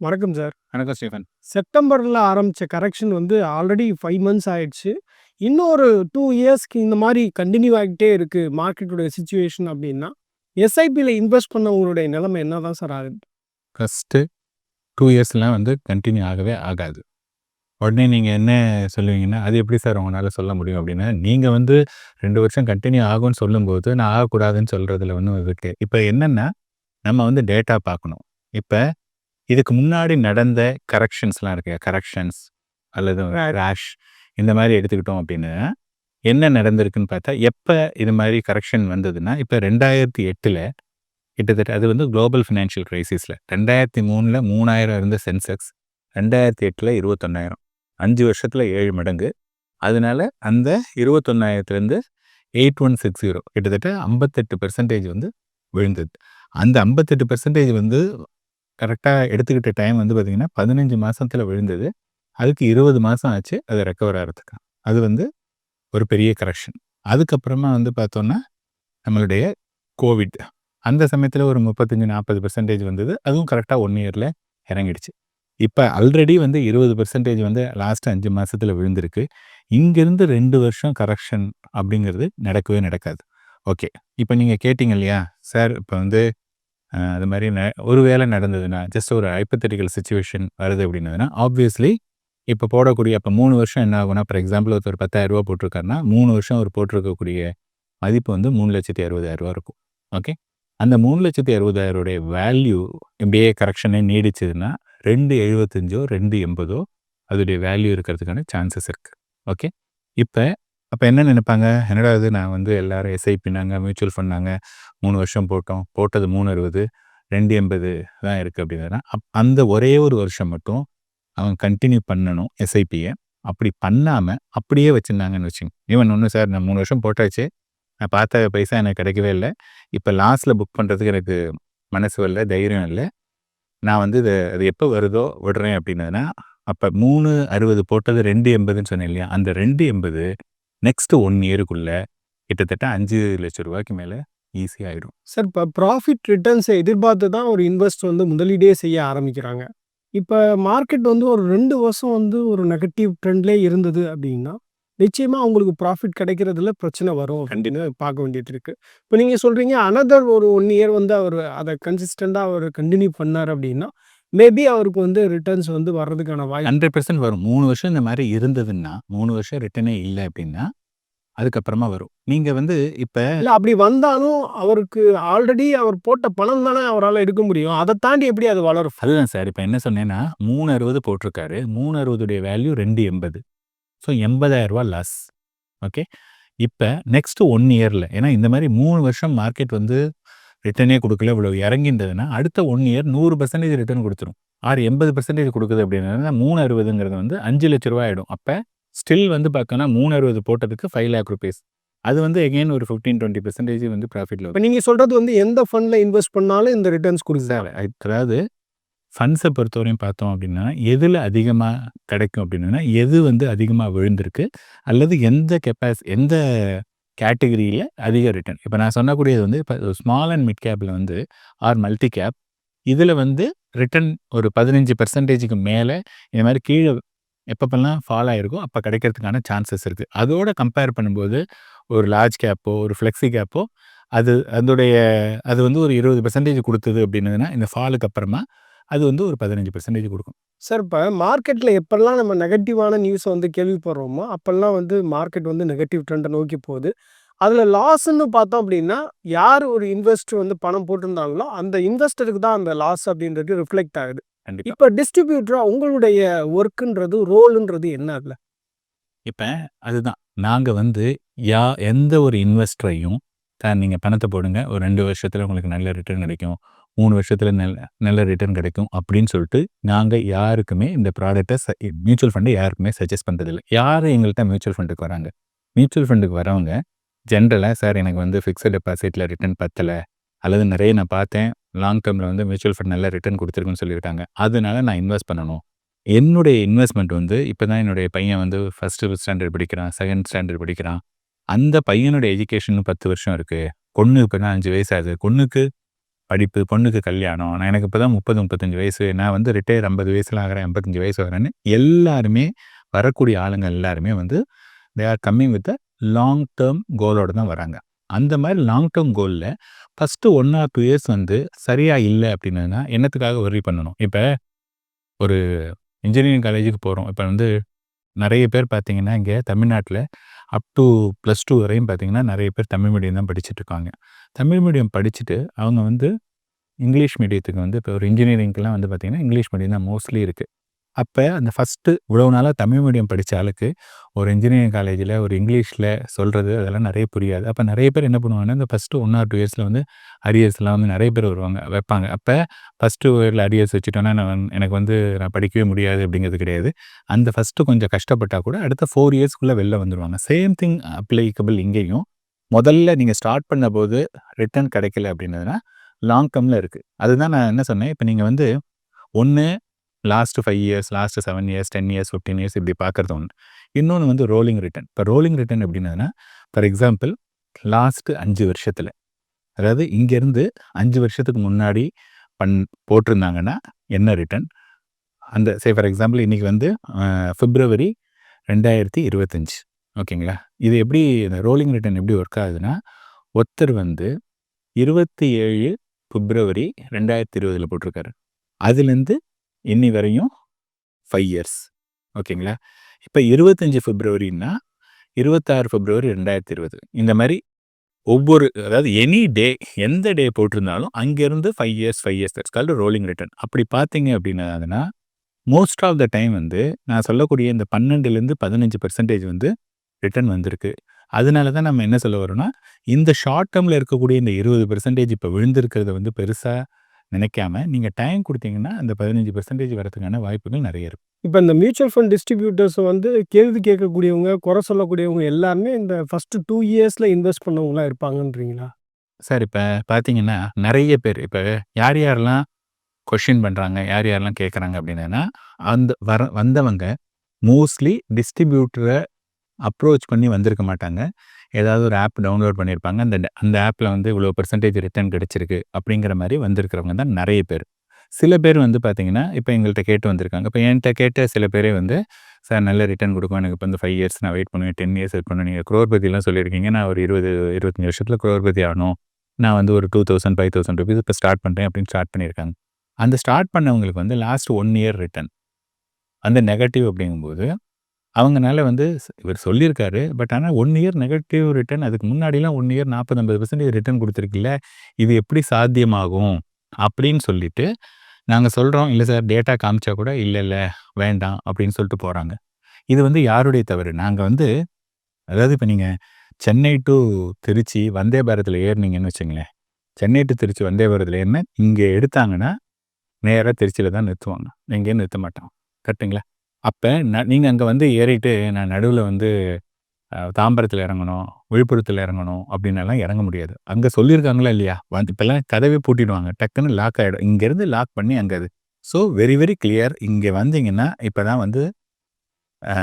வணக்கம் சார். வணக்கம் ஸ்டீஃபன். செப்டம்பர்ல ஆரம்பிச்ச கரெக்ஷன் வந்து ஆல்ரெடி 5 மந்த்ஸ் ஆயிடுச்சு. இன்னும் ஒரு 2 இயர்ஸ்க்கு இந்த மாரி கன்டின்யூ ஆகிட்டே இருக்கு மார்க்கெட்டோட சிச்சுவேஷன் அப்டின்னா, எஸ்ஐபில இன்வெஸ்ட் பண்ணவங்களுடைய நிலைமை என்னதான் சார் ஆகுது? ஃபர்ஸ்ட்டு 2 இயர்ஸ்லாம் வந்து கன்டின்யூ ஆகவே ஆகாது. உடனே நீங்க என்ன சொல்லுவீங்கன்னா, "அது எப்படி சார் உங்கனால சொல்ல முடியும்?" அப்டின்னா, நீங்க வந்து 2 வருஷம் கன்டின்யூ ஆகும்ன்னு சொல்லும்போது, நான் ஆகக்கூடாதுன்னு சொல்றதுல ஒண்ணும் இருக்கு. இப்ப என்னன்னா, நம்ம வந்து டேட்டா பார்க்கணும். இப்ப இதுக்கு முன்னாடி நடந்த கரெக்ஷன்ஸ்லாம் இருக்கு. கரெக்ஷன்ஸ் அல்லது. கிராஷ் இந்த மாரி எடுத்துக்கிட்டோம் அப்டின்னா, என்ன நடந்திருக்குன்னு பார்த்தா, எப்ப இது மாரி கரெக்ஷன் வந்ததுன்னா, இப்ப 2008ல கிட்டத்தட்ட அது வந்து குளோபல் ஃபினான்ஷியல் கிரைசிஸ்ல 2003ல 3000 இருந்த சென்செக்ஸ் 2008ல 21,000 5 வருஷத்துல 7 மடங்கு. அதனால அந்த 21,000த்துலேருந்து 8160 கிட்டத்தட்ட 58% வந்து விழுந்தது. அந்த 58% வந்து கரெக்டாக எடுத்துக்கிட்ட டைம் வந்து பார்த்திங்கன்னா பதினஞ்சு மாதத்தில் விழுந்தது. அதுக்கு இருபது மாதம் ஆச்சு அது ரெக்கவர் ஆகிறதுக்கு அது வந்து ஒரு பெரிய கரெக்ஷன். அதுக்கப்புறமா வந்து பார்த்தோன்னா நம்மளுடைய கோவிட். அந்த சமயத்தில் ஒரு 35, 40% வந்தது. அதுவும் கரெக்டாக ஒன் இயரில் இறங்கிடுச்சு. இப்போ ஆல்ரெடி வந்து 20% வந்து லாஸ்ட் அஞ்சு மாதத்தில் விழுந்திருக்கு. இங்கேருந்து ரெண்டு வருஷம் கரெக்ஷன் அப்படிங்கிறது நடக்கவே நடக்காது. ஓகே. இப்போ நீங்கள் கேட்டிங்க இல்லையா? சார் இப்போ வந்து அது மாதிரி ந ஒரு வேலை நடந்ததுன்னா, ஜஸ்ட் ஒரு ஹைப்பத்தட்டிக்கல் சுச்சுவேஷன் வருது அப்படின்னதுன்னா ஆப்வியஸ்லி இப்போ போடக்கூடிய இப்போ மூணு வருஷம் என்ன ஆகும்னா, ஃபார் எக்ஸாம்பிள் ஒருத்தர் பத்தாயிரரூபா 10,000 போட்டிருக்காருன்னா, மூணு வருஷம் அவர் போட்டிருக்கக்கூடிய மதிப்பு வந்து மூணு லட்சத்தி அறுபதாயிரரூபா இருக்கும். ஓகே. அந்த 3,60,000 உடைய வேல்யூ இப்படியே கரெக்ஷனே நீடிச்சதுன்னா, 2.75ஓ 2.80ஓ அதோடைய வேல்யூ இருக்கிறதுக்கான சான்சஸ் இருக்குது ஓகே. இப்போ அப்ப என்ன நினைப்பாங்க என்னடா இது நான் வந்து எல்லாரும் எஸ்ஐபின்னாங்க, மியூச்சுவல் ஃபண்ட்னாங்க. 3 வருஷம் போட்டோம். போட்டது 3.60 2.80 தான் இருக்கு அப்படின்னா அப் அந்த ஒரே ஒரு வருஷம் மட்டும் அவன் கன்டின்யூ பண்ணணும் எஸ்ஐபிய. அப்படி பண்ணாம அப்படியே வச்சிருந்தாங்கன்னு வச்சுக்கங்க. ஈவன் ஒன்றும் சார் நான் 3 வருஷம் போட்டாச்சு. நான் பார்த்த பைசா எனக்கு கிடைக்கவே இல்லை இப்போ லாஸ்ட்ல புக் பண்ணுறதுக்கு எனக்கு மனசு வரல, தைரியம் இல்லை நான் வந்து இத அது எப்போ வருதோ விடுறேன் அப்படின்னு அப்போ மூணு 3.60 போட்டது 2.80ன்னு சொன்னேன் இல்லையா? அந்த 2.80 நெக்ஸ்ட் 1 இயர்க்குள்ள கிட்டத்தட்ட ரூ. 5,00,000 மேல ஈஸியா ஆயிடும். சார் இப்ப ப்ராஃபிட் ரிட்டர்ன்ஸ எதிர்பார்த்து தான் ஒரு இன்வெஸ்டர் வந்து முதலீடே செய்ய ஆரம்பிக்கிறாங்க. இப்ப மார்க்கெட் வந்து ஒரு 2 வருஷம் வந்து ஒரு நெகட்டிவ் ட்ரெண்ட்லயே இருந்தது அப்டின்னா, நிச்சயமா அவங்களுக்கு ப்ராஃபிட் கிடைக்கிறதுல பிரச்சனை வரும் அப்டின்னு பார்க்க வேண்டியது இருக்கு. இப்ப நீங்க சொல்றீங்க அனதர் ஒரு 1 இயர் வந்து அவரு அத கன்சிஸ்டன்ட்டா அவரு கன்டின்யூ பண்ணாரு அப்டின்னா, மேபி அவருக்கு வந்து ரிட்டர்ன்ஸ் வந்து வர்றதுக்கான வாய்ப்பு 100% வரும். 3 வருஷம் இந்த மாரி இருந்ததுன்னா, 3 வருஷம் ரிட்டர்னே இல்ல அப்டின்னா, அதுக்கப்புறமா வரும். நீங்க வந்து இப்ப இல்ல அப்டி வந்தாலும் அவருக்கு ஆல்ரெடி அவர் போட்ட பணம் தானே அவரால எடுக்க முடியும். அத தாண்டி எப்படி அது வளரும்? அதுதான் சார். இப்ப என்ன சொன்னேன்னா, 3.60 போட்டிருக்காரு. 3.60 உடைய வேல்யூ 2.80. ஸோ ரூ. 80,000 லாஸ். ஓகே. இப்ப நெக்ஸ்ட் 1 இயர்ல ஏன்னா இந்த மாரி 3 வருஷம் மார்க்கெட் வந்து ரிட்டர்னே குடுக்கல, இவ்வளவு இறங்கியிருந்ததுன்னா, அடுத்த 1 இயர் 100% ரிட்டர்ன் குடுத்துரும். ஆர் 80% குடுக்குது அப்டின்னா, 3.60ங்கிறது வந்து ரூ. 5,00,000 ஆயிடும். அப்ப ஸ்டில் வந்து பார்க்கன்னா 3.60 போட்டதுக்கு ரூ. 5,00,000 அது வந்து அகைன் ஒரு 15, 20% வந்து ப்ராஃபிட்ல இப்ப வரும். நீங்க சொல்றது வந்து எந்த ஃபண்ட்ல இன்வெஸ்ட் பண்ணாலும் இந்த ரிட்டர்ன்ஸ் குடுக்குதா? சார் அதாவது ஃபண்ட்ஸ பொறுத்தவரையும் பார்த்தோம் அப்டின்னா, எதுல அதிகமா கிடைக்கும் அப்டின்னா, எது வந்து அதிகமா விழுந்திருக்கு அல்லது எந்த கெப்பாஸ் எந்த கேட்டகிரியில் அதிக ரிட்டர்ன். இப்போ நான் சொன்னக்கூடியது வந்து இப்போ ஸ்மால் அண்ட் மிட் கேப்பில் வந்து ஆர் மல்டி கேப் இதில் வந்து ரிட்டர்ன் ஒரு பதினஞ்சு பர்சன்டேஜுக்கு மேலே இந்த மாதிரி கீழே எப்பப்பெல்லாம் ஃபால் ஆகிருக்கோ அப்போ கிடைக்கிறதுக்கான சான்சஸ் இருக்குது அதோட கம்பேர் பண்ணும்போது ஒரு லார்ஜ் கேப்போ, ஒரு ஃப்ளெக்ஸி கேப்போ அது அதோடைய அது வந்து ஒரு இருபது பர்சன்டேஜ் கொடுத்தது அப்படின்னதுன்னா இந்த ஃபாலுக்கு அப்புறமா அது வந்து ஒரு பதினஞ்சு பர்சன்டேஜ் கொடுக்கும் சார் இப்ப மார்க்கெட்ல எப்பல்லாம் நம்ம நெகட்டிவான நியூஸ வந்து கேள்விப்படுறோமோ, அப்பல்லாம் வந்து மார்க்கெட் வந்து நெகட்டிவ் ட்ரெண்ட நோக்கி போகுது. அதுல லாஸ்ன்னு பார்த்தோம் அப்டின்னா, யார் ஒரு இன்வெஸ்டர் வந்து பணம் போட்டிருந்தாங்களோ, அந்த இன்வெஸ்டருக்கு தான் அந்த லாஸ் அப்டின்றது ரிஃப்ளெக்ட் ஆகுது. இப்ப டிஸ்ட்ரிபியூட்டரா உங்களுடைய வொர்க்ன்றது, ரோல்ன்றது என்ன அதுல? இப்ப அதுதான். நாங்க வந்து யா எந்த ஒரு இன்வெஸ்டரையும் சார் நீங்க பணத்த போடுங்க. ஒரு 2 வருஷத்துல உங்களுக்கு நல்ல ரிட்டர்ன் கிடைக்கும். மூணு வருஷத்துல நல்ல நல்ல ரிட்டர்ன் கிடைக்கும் அப்படின்னு சொல்லிட்டு நாங்க யாருக்குமே இந்த ப்ராடக்ட்ட மியூச்சுவல் ஃபண்ட யாருக்குமே சஜஸ்ட் பண்ணுறதில்லை யார் எங்கள்ட்ட மியூச்சுவல் ஃபண்டுக்கு வராங்க? மியூச்சுவல் ஃபண்டுக்கு வரவங்க ஜென்ரலாக சார் எனக்கு வந்து ஃபிக்ஸட் டெபாசிட்ல ரிட்டர்ன் பத்தல. அல்லது நிறைய நான் பார்த்தேன். லாங் டேர்மில் வந்து மியூச்சுவல் ஃபண்ட் நல்லா ரிட்டர்ன் குடுத்திருக்குன்னு சொல்லியிருக்காங்க. அதனால நான் இன்வெஸ்ட் பண்ணணும். என்னுடைய இன்வெஸ்ட்மெண்ட் வந்து இப்போ தான் என்னுடைய பையன் வந்து ஃபஸ்ட்டு ஸ்டாண்டர்ட் படிக்கிறான். செகண்ட் ஸ்டாண்டர்ட் படிக்கிறான். அந்த பையனுடைய எஜுகேஷன் 10 வருஷம் இருக்கு. பொண்ணு இப்போ தான் 5 வயசு ஆகுது. பொண்ணுக்கு படிப்பு, பொண்ணுக்கு கல்யாணம். நான் எனக்கு இப்போ தான் 30, 35 வயசு. நான் வந்து ரிட்டையர் ஐம்பது வயசுல ஆகுறேன், 55 வயசு வரேன்னு எல்லாருமே வரக்கூடிய ஆளுங்க எல்லாருமே வந்து they are coming with a long term கோலோட தான் வராங்க. அந்த மாதிரி லாங் டெர்ம் கோல்ல ஃபர்ஸ்ட்டு 1 ஆர் டூ இயர்ஸ் வந்து சரியாக இல்லை அப்படின்னா என்னத்துக்காக ஒரி பண்ணணும்? இப்போ ஒரு இன்ஜினியரிங் காலேஜுக்கு போகிறோம் இப்போ வந்து நிறைய பேர் பார்த்தீங்கன்னா, இங்கே தமிழ்நாட்டில் அப் டூ ப்ளஸ் டூ வரையும் பார்த்தீங்கன்னா, நிறைய பேர் தமிழ் மீடியம் தான் படிச்சுட்ருக்காங்க. தமிழ் மீடியம் படிச்சுட்டு அவங்க வந்து இங்கிலீஷ் மீடியத்துக்கு வந்து இப்போ ஒரு இன்ஜினியரிங்க்கெலாம் வந்து பார்த்தீங்கன்னா, இங்கிலீஷ் மீடியம் தான் மோஸ்ட்லி இருக்குது அப்போ அந்த ஃபர்ஸ்ட்டு இவ்வளவு நாளாக தமிழ் மீடியம் படித்த ஆளுக்கு, ஒரு இன்ஜினியரிங் காலேஜில் ஒரு இங்கிலீஷில் சொல்கிறது அதெல்லாம் நிறைய புரியாது. அப்போ நிறைய பேர் என்ன பண்ணுவாங்கன்னா, இந்த ஃபர்ஸ்ட்டு ஒன் ஆர் டூ இயர்ஸில் வந்து அரியர்ஸ்லாம் வந்து நிறைய பேர் வருவாங்க வைப்பாங்க. அப்போ ஃபர்ஸ்ட்டு இயரில் அரியர்ஸ் வச்சுட்டோன்னா நான் எனக்கு வந்து நான் படிக்கவே முடியாது அப்படிங்கிறது கிடையாது. அந்த ஃபர்ஸ்ட்டு கொஞ்சம் கஷ்டப்பட்டால் கூட அடுத்த ஃபோர் இயர்ஸ்க்குள்ளே வெளில வந்துருவாங்க. சேம் திங் அப்ளைக்கபிள் இங்கேயும். முதல்ல நீங்கள் ஸ்டார்ட் பண்ணும்போது ரிட்டர்ன் கிடைக்கல அப்டின்னதுனா, லாங் டேர்மில் இருக்குது அதுதான் நான் என்ன சொன்னேன், இப்போ நீங்கள் வந்து ஒன்று last five years, last seven years, 10 years, 15 years இப்படி பார்க்குறது ஒன்று இன்னொன்று வந்து ரோலிங் ரிட்டர்ன். இப்போ ரோலிங் ரிட்டர்ன் எப்படின்னா ஃபார் எக்ஸாம்பிள் லாஸ்ட்டு அஞ்சு வருஷத்தில் அதாவது இங்கேருந்து அஞ்சு வருஷத்துக்கு முன்னாடி பண் போட்டிருந்தாங்கன்னா என்ன ரிட்டர்ன்? அந்த சே ஃபார் எக்ஸாம்பிள் இன்றைக்கி வந்து ஃபிப்ரவரி ரெண்டாயிரத்தி இருபத்தஞ்சி ஓகேங்களா? இது எப்படி இந்த ரோலிங் ரிட்டர்ன் எப்படி ஒர்க் ஆகுதுன்னா, ஒருத்தர் வந்து 27 பிப்ரவரி 2020ல போட்டிருக்காரு. அதுலேருந்து இன்னி வரையும் ஃபைவ் இயர்ஸ் ஓகேங்களா? இப்ப 25 பிப்ரவரின்னா, 26 பிப்ரவரி 2020 இந்த மாதிரி ஒவ்வொரு அதாவது எனி டே எந்த டே போட்டிருந்தாலும் அங்கேருந்து five years, five years that's called rolling return. அப்படி பார்த்தீங்க அப்படின்னா மோஸ்ட் ஆஃப் த டைம் வந்து நான் சொல்லக்கூடிய இந்த 12லேருந்து 15% வந்து ரிட்டர்ன் வந்திருக்கு. அதனால தான் நம்ம என்ன சொல்ல வரோம்னா, இந்த ஷார்ட் டேர்மில் இருக்கக்கூடிய இந்த இருபது பெர்சன்டேஜ் இப்போ விழுந்திருக்கிறத வந்து பெருசாக நினைக்காம, நீங்க டைம் குடுத்தீங்கன்னா, அந்த 15% வரதுக்கான வாய்ப்புகள் நெறைய இருக்கு. இப்ப இந்த மியூச்சுவல் ஃபண்ட் டிஸ்ட்ரிபியூட்டர்ஸ் வந்து கேள்வி கேட்கக்கூடியவங்க, குறை சொல்லக்கூடியவங்க எல்லாருமே இந்த ஃபர்ஸ்ட்டு 2 இயர்ஸ்ல இன்வெஸ்ட் பண்ணவங்களா இருப்பாங்கன்றீங்களா? சார் இப்ப பார்த்தீங்கன்னா, நெறைய பேர் இப்ப யார் யாரெல்லாம் கொஸ்டின் பண்றாங்க, யார் யாரெல்லாம் கேட்கறாங்க அப்டின்னதுனா, அந்த வர வந்தவங்க மோஸ்ட்லி டிஸ்ட்ரிபியூட்டர அப்ரோச் பண்ணி வந்திருக்க மாட்டாங்க. ஏதாவது ஒரு ஆப் டவுன்லோட் பண்ணியிருப்பாங்க. அந்த அந்த ஆப்பில் வந்து இவ்வளோ பெர்சன்டேஜ் ரிட்டர்ன் கிடச்சிருக்கு அப்படிங்கிற மாதிரி வந்திருக்கிறவங்க தான் நிறைய பேர். சில பேர் வந்து பார்த்தீங்கன்னா, இப்போ எங்கள்கிட்ட கேட்டு வந்திருக்காங்க. இப்போ என்கிட்ட கேட்ட சில பேரே வந்து, "சார் நல்ல ரிட்டர்ன் கொடுக்கும் எனக்கு இப்போ வந்து ஃபைவ் இயர்ஸ் நான் வெயிட் பண்ணுவேன். 10 இயர்ஸ் வெயிட் பண்ணுவேன். நீங்கள் குரோர்பதிலாம் சொல்லியிருக்கீங்க. நான் ஒரு இருபது இருபத்தஞ்சி வருஷத்தில் குரோர்பதி ஆகணும். நான் வந்து ஒரு two thousand five thousand rupees இப்போ ஸ்டார்ட் பண்ணுறேன் அப்படின்னு ஸ்டார்ட் பண்ணியிருக்காங்க. அந்த ஸ்டார்ட் பண்ணவங்களுக்கு வந்து லாஸ்ட் ஒன் இயர் ரிட்டர்ன். அந்த நெகட்டிவ் அப்படிங்கும்போது அவங்கனால வந்து இவர் சொல்லியிருக்காரு. பட் ஆனா 1 இயர் நெகட்டிவ் ரிட்டர்ன் அதுக்கு முன்னாடிலாம் 1 இயர் 40, 50% ரிட்டர்ன் குடுத்துருக்குல்ல. இது எப்படி சாத்தியமாகும்? அப்படின்னு சொல்லிட்டு, நாங்க சொல்றோம், "இல்ல சார் டேட்டா காமிச்சா கூட, இல்ல இல்ல வேண்டாம்" அப்படின்னு சொல்லிட்டு போறாங்க. இது வந்து யாருடைய தவறு? நாங்க வந்து அதாவது இப்ப நீங்க சென்னை டூ திருச்சி வந்தே பாரத்ல ஏறுனீங்கன்னு வச்சுங்களேன் சென்னை டூ திருச்சி வந்தே பாரத்ல ஏறுனா, இங்க எடுத்தாங்கன்னா, நேரா திருச்சியில் தான் நிறுத்துவாங்க. எங்கேயும் நிறுத்த மாட்டாங்க. கரெக்ட்டுங்களா? அப்ப ந நீங்க அங்க வந்து ஏறிட்டு, நான் நடுவுல வந்து அ தாம்பரத்துல இறங்கணும், விழுப்புரத்துல இறங்கணும் அப்படின்னலாம் இறங்க முடியாது. அங்க சொல்லியிருக்காங்களா இல்லையா? வந்து இப்போல்லாம் கதவே பூட்டிடுவாங்க. டக்குன்னு லாக் ஆயிடும். இங்கேருந்து லாக் பண்ணி அங்கே அது. So very very clear. இங்க வந்தீங்கன்னா, இப்போ தான் வந்து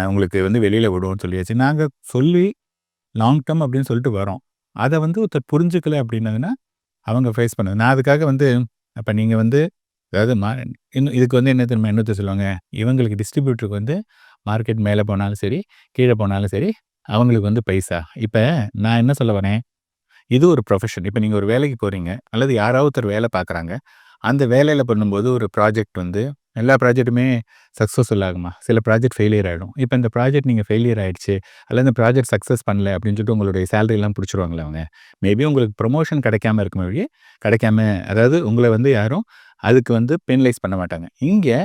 உங்களுக்கு வந்து வெளியில் விடுவோம்னு சொல்லியாச்சு. நாங்க சொல்லி லாங் டெர்ம் அப்படின்னு சொல்லிட்டு வரோம். அத வந்து ஒருத்தர் புரிஞ்சுக்கல அப்படின்னதுன்னா அவங்க ஃபேஸ் பண்ணது. நான் அதுக்காக வந்து அப்ப நீங்க வந்து அதாவது மா இன்னும் இதுக்கு வந்து என்ன தெரியுமா என்னத்தை சொல்லுவாங்க, இவங்களுக்கு டிஸ்ட்ரிபியூட்டருக்கு வந்து மார்க்கெட் மேலே போனாலும் சரி, கீழே போனாலும் சரி, அவங்களுக்கு வந்து பைசா. இப்போ நான் என்ன சொல்ல வரேன், இது ஒரு ப்ரொஃபஷன். இப்போ நீங்கள் ஒரு வேலைக்கு போகிறீங்க அல்லது யாராவது ஒருத்தர் வேலை பார்க்குறாங்க. அந்த வேலையில் பண்ணும்போது ஒரு ப்ராஜெக்ட் வந்து எல்லா ப்ராஜெக்ட்டுமே சக்ஸஸ்ஃபுல் ஆகுமா? சில ப்ராஜெக்ட் ஃபெயிலியர் ஆயிடும். இப்போ இந்த ப்ராஜெக்ட் நீங்கள் ஃபெயிலியர் ஆகிடுச்சு அல்ல இந்த ப்ராஜெக்ட் சக்ஸஸ் பண்ணல அப்படின்னு சொல்லிட்டு உங்களுடைய சேலரிலாம் பிடிச்சிருவாங்களே அவங்க? மேபி உங்களுக்கு ப்ரொமோஷன் கிடைக்காம இருக்கும் வழியே கிடைக்காம அதாவது உங்களை வந்து யாரும் அதுக்கு வந்து பெனலைஸ் பண்ண மாட்டாங்க. இங்கே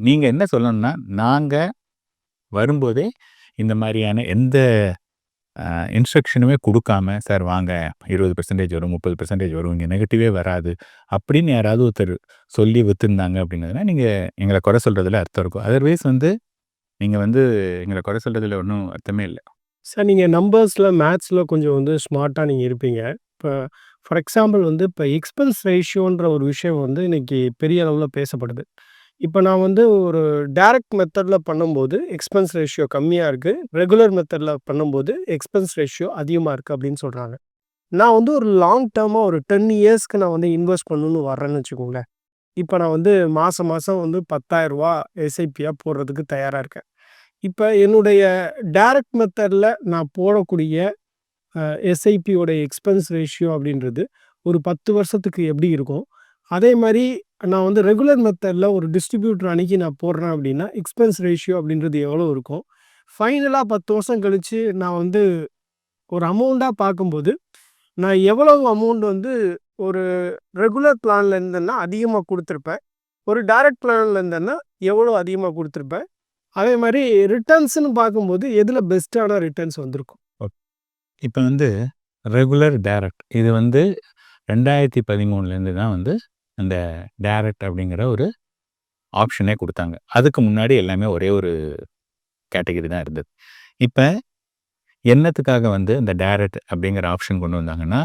நீங்கள் என்ன சொல்லணும்னா, நாங்கள் வரும்போதே இந்த மாதிரியான எந்த இன்ஸ்ட்ரக்ஷனுமே கொடுக்காம "சார் வாங்க 20% வரும், 30% வரும். இங்கே நெகட்டிவே வராது" அப்படின்னு யாராவது ஒருத்தர் சொல்லி வித்துருந்தாங்க அப்படிங்கிறதுனா நீங்கள் எங்களை குறை சொல்கிறதுல அர்த்தம் இருக்கும். அதர்வைஸ் வந்து நீங்கள் வந்து எங்களை குறை சொல்கிறதுல ஒன்றும் அர்த்தமே இல்லை சார் நீங்கள் நம்பர்ஸில் மேத்ஸில் கொஞ்சம் வந்து ஸ்மார்ட்டாக நீங்கள் இருப்பீங்க. இப்போ ஃபார் எக்ஸாம்பிள் வந்து இப்போ எக்ஸ்பென்ஸ் ரேஷியோன்ற ஒரு விஷயம் வந்து இன்றைக்கி பெரிய அளவில் பேசப்படுது. இப்போ நான் வந்து ஒரு டைரக்ட் மெத்தடில் பண்ணும்போது எக்ஸ்பென்ஸ் ரேஷியோ கம்மியாக இருக்குது ரெகுலர் மெத்தடில் பண்ணும்போது எக்ஸ்பென்ஸ் ரேஷியோ அதிகமாக இருக்குது அப்படின்னு சொல்கிறாங்க நான் வந்து ஒரு லாங் டேர்மாக ஒரு 10 இயர்ஸ்க்கு நான் வந்து இன்வெஸ்ட் பண்ணணும்னு வரேன்னு வச்சுக்கோங்களேன். இப்போ நான் வந்து மாதம் மாதம் வந்து ரூ. 10,000 எஸ்ஐபியா போடுறதுக்கு தயாராக இருக்கேன். இப்போ என்னுடைய டைரக்ட் மெத்தடில் நான் போடக்கூடிய எஸ்ஐபியோட எக்ஸ்பென்ஸ் ரேஷியோ அப்படின்றது ஒரு 10 வருஷத்துக்கு எப்படி இருக்கும்? அதே மாதிரி நான் வந்து ரெகுலர் மெத்தடில் ஒரு டிஸ்ட்ரிபியூட்டர் அன்னைக்கு நான் போடுறேன் அப்படின்னா, எக்ஸ்பென்ஸ் ரேஷியோ அப்படின்றது எவ்வளோ இருக்கும்? ஃபைனலாக பத்து வருஷம் கழித்து நான் வந்து ஒரு அமௌண்ட்டாக பார்க்கும்போது, நான் எவ்வளவு அமௌண்ட் வந்து ஒரு ரெகுலர் பிளானில் இருந்தேன்னா அதிகமாக கொடுத்துருப்பேன் ஒரு டைரக்ட் பிளானில் இருந்தேன்னா எவ்வளோ அதிகமாக கொடுத்துருப்பேன் அதே மாதிரி ரிட்டர்ன்ஸ்னு பார்க்கும்போது எதில் பெஸ்ட்டான ரிட்டர்ன்ஸ் வந்திருக்கும்? இப்போ வந்து ரெகுலர், டைரக்ட் இது வந்து 2013லேருந்து தான் வந்து அந்த டேரக்ட் அப்படிங்கிற ஒரு ஆப்ஷனே கொடுத்தாங்க அதுக்கு முன்னாடி எல்லாமே ஒரே ஒரு கேட்டகரி தான் இருந்தது. இப்போ என்னத்துக்காக வந்து இந்த டேரக்ட் அப்படிங்கிற ஆப்ஷன் கொண்டு வந்தாங்கன்னா,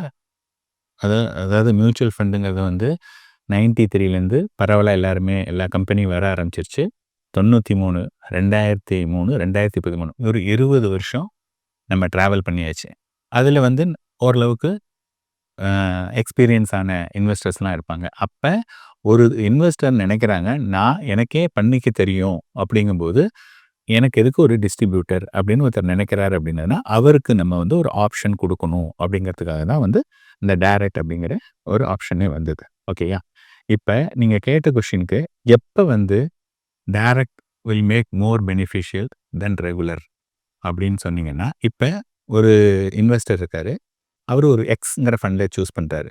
அதாவது அதாவது மியூச்சுவல் ஃபண்டுங்கிறது வந்து நைன்ட்டி த்ரீலேருந்து பரவலாக எல்லாருமே எல்லா கம்பெனியும் வர ஆரம்பிச்சிருச்சு. 93, 2003, 2013 ஒரு 20 வருஷம் நம்ம ட்ராவல் பண்ணியாச்சு. அதில் வந்து ஓரளவுக்கு எக்ஸ்பீரியன்ஸான இன்வெஸ்டர்ஸ்லாம் இருப்பாங்க. அப்ப ஒரு இன்வெஸ்டர் நினைக்கிறாங்க நான் எனக்கே பண்ணிக்க தெரியும் அப்படிங்கும்போது, எனக்கு எதுக்கு ஒரு டிஸ்ட்ரிபியூட்டர் அப்படின்னு ஒருத்தர் நினைக்கிறாரு அப்படின்னா அவருக்கு நம்ம வந்து ஒரு ஆப்ஷன் கொடுக்கணும் அப்படிங்கிறதுக்காக தான் வந்து இந்த டைரக்ட் அப்படிங்கிற ஒரு ஆப்ஷனே வந்தது. ஓகேயா? இப்போ நீங்கள் கேட்ட கொஷினுக்கு எப்போ வந்து direct will make more beneficial than regular அப்படின்னு சொன்னீங்கன்னா, இப்போ ஒரு இன்வெஸ்டர் இருக்காரு. அவர் ஒரு எக்ஸ்ங்கிற ஃபண்டை சூஸ் பண்ணுறாரு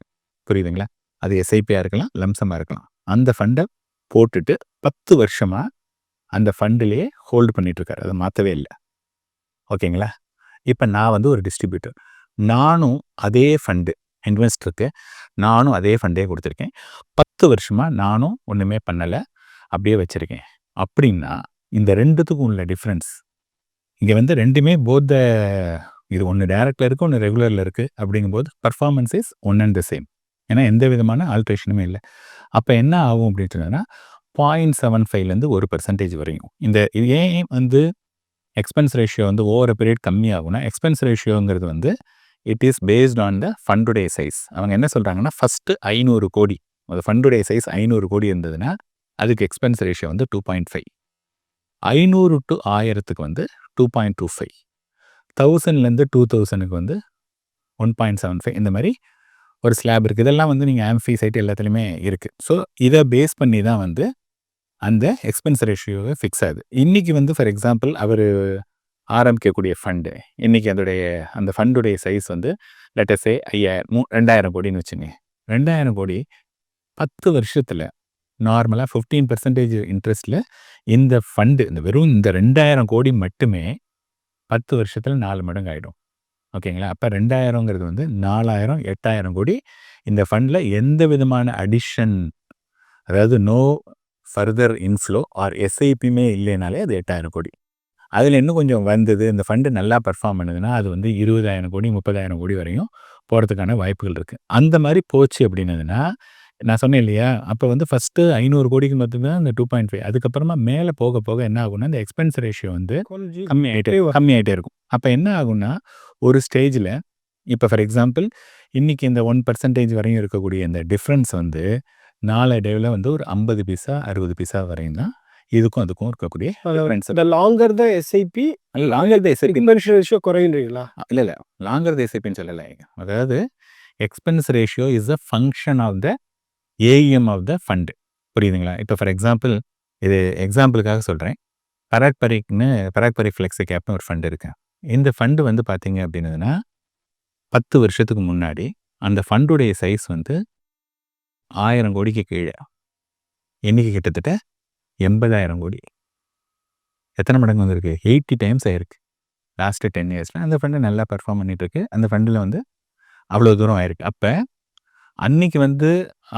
புரியுதுங்களா? அது எஸ்ஐபியாக இருக்கலாம், லம்சமாக இருக்கலாம். அந்த ஃபண்டை போட்டுட்டு பத்து வருஷமாக அந்த ஃபண்டுலயே ஹோல்டு பண்ணிகிட்ருக்காரு அதை மாற்றவே இல்லை ஓகேங்களா? இப்போ நான் வந்து ஒரு டிஸ்ட்ரிபியூட்டர். நானும் அதே ஃபண்டு இன்வெஸ்டருக்கு நானும் அதே ஃபண்டே கொடுத்துருக்கேன் பத்து வருஷமாக நானும் ஒன்றுமே பண்ணலை அப்படியே வச்சுருக்கேன் அப்படின்னா, இந்த ரெண்டுத்துக்கும் உள்ள டிஃப்ரென்ஸ் இங்கே வந்து ரெண்டுமே போத் த இது ஒன்று டேரக்டில் இருக்கு, ஒன்று ரெகுலர்ல இருக்கு அப்படிங்கும்போது performance is one and the same. ஏன்னா எந்த விதமான ஆல்டரேஷனுமே இல்லை அப்போ என்ன ஆகும் அப்படின்னு பாயிண்ட் செவன் ஃபைவ்லேருந்து ஒரு பெர்சன்டேஜ் வரையும். இந்த இது ஏன் வந்து எக்ஸ்பென்ஸ் ரேஷியோ வந்து ஓவர் பீரியட் கம்மியாகும்னா, எக்ஸ்பென்ஸ் ரேஷியோங்கிறது வந்து it is based on the ஃபண்டுடைய size. அவங்க என்ன சொல்றாங்கன்னா, ஃபர்ஸ்ட்டு 500 கோடி அந்த ஃபண்டுடைய சைஸ் ஐநூறு கோடி இருந்ததுன்னா, அதுக்கு எக்ஸ்பென்ஸ் ரேஷியோ வந்து 2.5 500 டூ பாயிண்ட் டூ ஃபைவ் 2.25 1000லேருந்து 2000க்கு வந்து 1.75 இந்த மாதிரி ஒரு ஸ்லாப் இருக்குது இதெல்லாம் வந்து நீங்கள் ஆம்ஃபி சைட் எல்லாத்துலேயுமே இருக்குது ஸோ, இதை பேஸ் பண்ணி தான் வந்து அந்த எக்ஸ்பென்ஸ் ரேஷியோவை ஃபிக்ஸ் ஆகுது. இன்றைக்கி வந்து ஃபார் எக்ஸாம்பிள் அவர் ஆரம்பிக்கக்கூடிய ஃபண்டு, இன்றைக்கி அதோடைய அந்த ஃபண்டுடைய சைஸ் வந்து லெட் அஸ் சே 5000 மூ 2000 கோடின்னு வச்சுங்க ரெண்டாயிரம் கோடி பத்து வருஷத்தில் நார்மலாக ஃபிஃப்டீன் பர்சன்டேஜ் இன்ட்ரெஸ்ட்டில் இந்த ஃபண்டு இந்த வெறும் இந்த 2000 கோடி மட்டுமே பத்து வருஷத்தில் நாலு மடங்கு ஆயிடும். ஓகேங்களா? அப்போ ரெண்டாயிரங்கிறது வந்து 4000, 8000 கோடி இந்த ஃபண்டில் எந்த விதமான அடிஷன் அதாவது நோ ஃபர்தர் இன்ஃப்ளோ ஆர் எஸ்ஐபியுமே இல்லைனாலே அது 8000 கோடி. அதில் இன்னும் கொஞ்சம் வந்தது, இந்த ஃபண்டு நல்லா பெர்ஃபார்ம் பண்ணுதுன்னா, அது வந்து 20,000 கோடி, 30,000 கோடி வரையும் போகிறதுக்கான வாய்ப்புகள் இருக்குது அந்த மாதிரி போச்சு அப்படின்னதுன்னா, நான் சொன்னேன் இல்லையா? அப்ப வந்து ஃபர்ஸ்ட்டு 500 கோடிக்கு மட்டும் தான் இந்த 2.5 அதுக்கப்புறமா மேல போக போக என்ன ஆகும்னா, இந்த எக்ஸ்பென்ஸ் ரேஷியோ வந்து கொஞ்சம் கம்மியாயிட்டே குறைவா கம்மியாயிட்டே இருக்கும். அப்ப என்ன ஆகும்னா, ஒரு ஸ்டேஜ்ல இப்ப ஃபார் எக்ஸாம்பிள் இன்னைக்கு இந்த 1% வரையும் இருக்கக்கூடிய இந்த டிஃபரன்ஸ் வந்து நாளடைவுல வந்து ஒரு 50 பைசா, 60 பைசா வரையும் தான் இதுக்கும் அதுக்கும் இருக்கக்கூடிய longer the SIP longer the SIP ratio குறையுன்றீங்களா? இல்ல, இல்ல. லாங்கர் த எஸ்ஐபின்னு சொல்லல. அதாவது expense ratio is a function of the AEM of the fund புரியுதுங்களா? இப்போ ஃபார் எக்ஸாம்பிள் இது எக்ஸாம்பிளுக்காக சொல்கிறேன் பராக் பரிக்னு பராக் பரிக் ஃப்ளெக்ஸி கேப்னு ஒரு ஃபண்ட் இருக்கேன் இந்த ஃபண்டு வந்து பார்த்தீங்க அப்படின்னதுன்னா, 10 வருஷத்துக்கு முன்னாடி அந்த ஃபண்டுடைய சைஸ் வந்து ஆயிரம் கோடிக்கு கீழே இன்னைக்கு கிட்டத்தட்ட 80,000 கோடி. எத்தனை மடங்கு வந்திருக்கு? 80 டைம்ஸ் ஆயிருக்கு. லாஸ்ட்டு டென் இயர்ஸில் அந்த ஃபண்டு நல்லா பெர்ஃபார்ம் பண்ணிகிட்ருக்கு அந்த ஃபண்டில் வந்து அவ்வளோ தூரம் ஆயிருக்கு. அப்போ அன்னைக்கு வந்து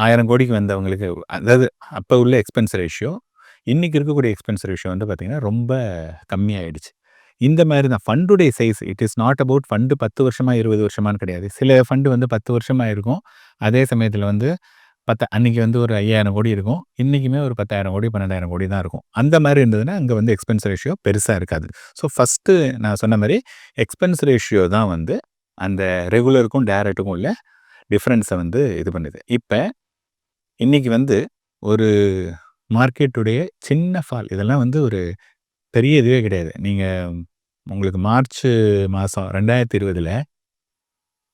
ஆயிரம் கோடிக்கு வந்தவங்களுக்கு அதாவது அப்போ உள்ள எக்ஸ்பென்ஸ் ரேஷியோ, இன்றைக்கி இருக்கக்கூடிய எக்ஸ்பென்ஸ் ரேஷியோ வந்து பார்த்தீங்கன்னா, ரொம்ப கம்மியாயிடுச்சு. இந்த மாதிரி தான் ஃபண்டுடைய size it is not about fund 10 வருஷமா, 20 வருஷமான்னு கிடையாது. சில ஃபண்டு வந்து பத்து வருஷமாக இருக்கும். அதே சமயத்தில் வந்து பத்து அன்னைக்கு வந்து ஒரு 5000 கோடி இருக்கும். இன்றைக்குமே ஒரு 10,000 கோடி, 12,000 கோடி தான் இருக்கும். அந்த மாதிரி இருந்ததுன்னா, அங்கே வந்து எக்ஸ்பென்ஸ் ரேஷியோ பெருசாக இருக்காது. ஸோ, ஃபஸ்ட்டு நான் சொன்ன மாதிரி எக்ஸ்பென்ஸ் ரேஷியோ தான் வந்து அந்த ரெகுலருக்கும் டேரக்ட்டுக்கும் உள்ள டிஃப்ரென்ஸை வந்து இது பண்ணுது. இப்போ இன்னைக்கு வந்து ஒரு மார்க்கெட்டுடைய சின்ன ஃபால் இதெல்லாம் வந்து ஒரு பெரிய இதுவே கிடையாது. நீங்கள் உங்களுக்கு மார்ச் மாதம் ரெண்டாயிரத்தி இருபதில்